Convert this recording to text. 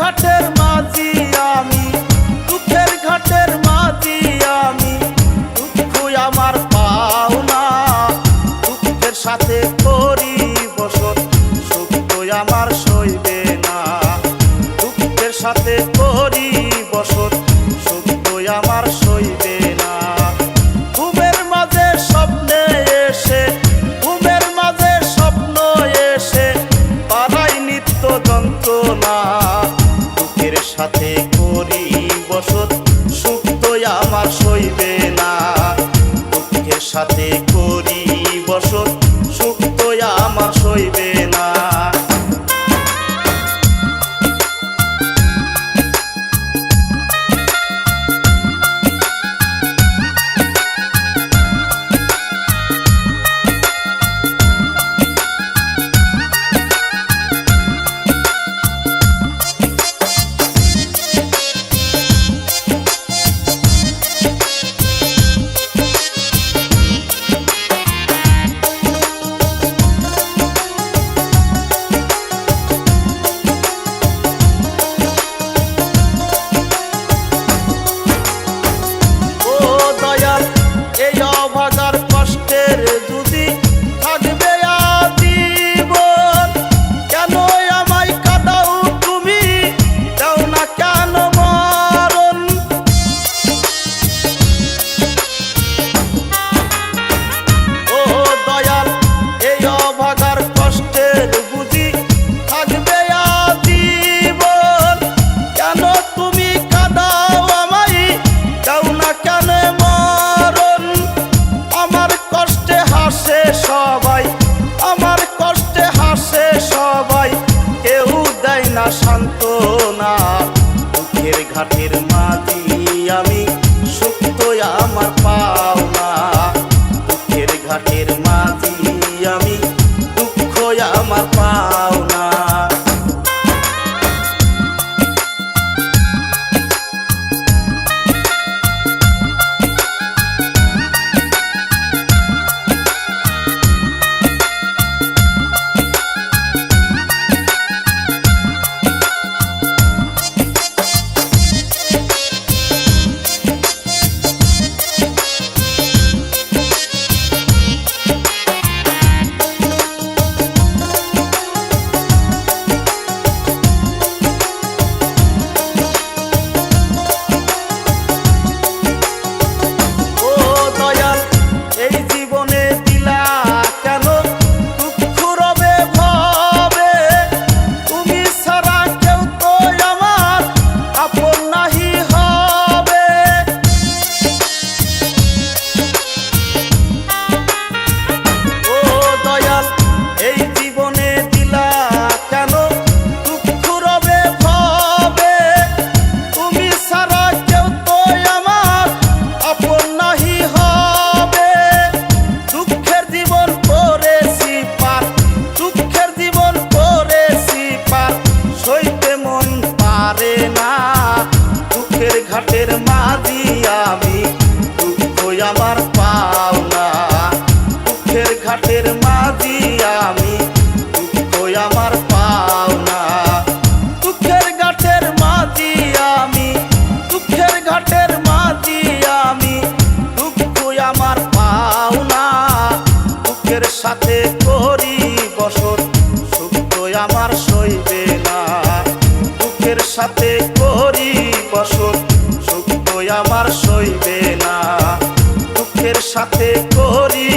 ঘাটের মাঝি আমি, দুঃখের ঘাটের মাঝি আমি। দুঃখ আমার পাওনা দুঃখের সাথে করি বসত, সুখ তো আমার সইবে না। দুঃখের সাথে করি বসত, সুখ আমার সইবে সাথে করি বসত। dar posteira do না শান্ত না দুঃখের ঘাটের মাঝি আমি সুক্ত আমার পাওনা। দুঃখের ঘাটের মাঝি আমি সাথে করি বসত, সুখ আমার সইবে না। দুঃখের সাথে করি বসত, সুখ আমার সইবে না। দুঃখের সাথে করি